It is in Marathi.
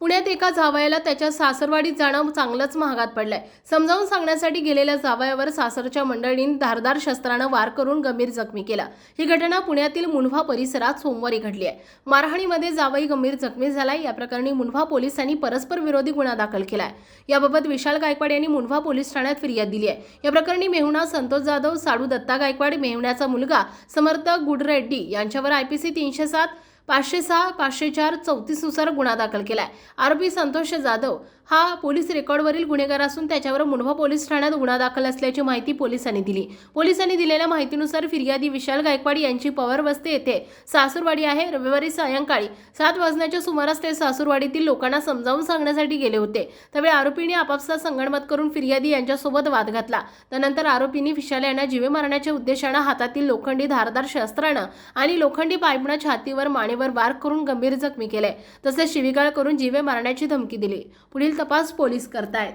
पुण्यात एका जावयाला त्याच्या सासरवाडीत जाणं चांगलंच महागात पडलंय. समजावून सांगण्यासाठी गेलेल्या जावयावर सासरच्या मंडळींनी धारदार शस्त्रानं वार करून गंभीर जखमी केला. ही घटना पुण्यातील मुंढवा परिसरात सोमवारी घडली आहे. मारहाणीमध्ये जावई गंभीर जखमी झालाय. या प्रकरणी मुंढवा पोलिसांनी परस्पर विरोधी गुन्हा दाखल केलाय. याबाबत विशाल गायकवाड यांनी मुंढवा पोलीस ठाण्यात फिर्याद दिली आहे. या प्रकरणी मेहुणा संतोष जाधव साडू दत्ता गायकवाड मेहुण्याचा मुलगा समर्थ गुडरेड्डी यांच्यावर आयपीसी तीनशे सात पाचशे सहा पाचशे चार चौतीसनुसार गुन्हा दाखल केला आहे आरोपी संतोष जाधव हा पोलीस रेकॉर्डवरील गुन्हेगार असून त्याच्यावर मुंढवा पोलीस ठाण्यात गुन्हा दाखल असल्याची माहिती पोलिसांनी दिली. पोलिसांनी दिलेल्या माहितीनुसार फिर्यादी विशाल गायकवाड यांची पवार वस्ती येथे सासूरवाडी आहे. रविवारी सायंकाळी सात वाजण्याच्या सुमारास ते सासूरवाडीतील लोकांना समजावून सांगण्यासाठी गेले होते. त्यावेळी आरोपींनी आपापसात संगणमत करून फिर्यादी यांच्यासोबत वाद घातला. त्यानंतर आरोपींनी विशाल यांना जीवे मारण्याच्या उद्देशानं हातातील लोखंडी धारदार शस्त्रानं आणि लोखंडी पाईपनं छातीवर गाडीवर वार करून गंभीर जखमी केले. तसेच शिवीगाळ करून जीवे मारण्याची धमकी दिली. पुढील तपास पोलीस करतायत.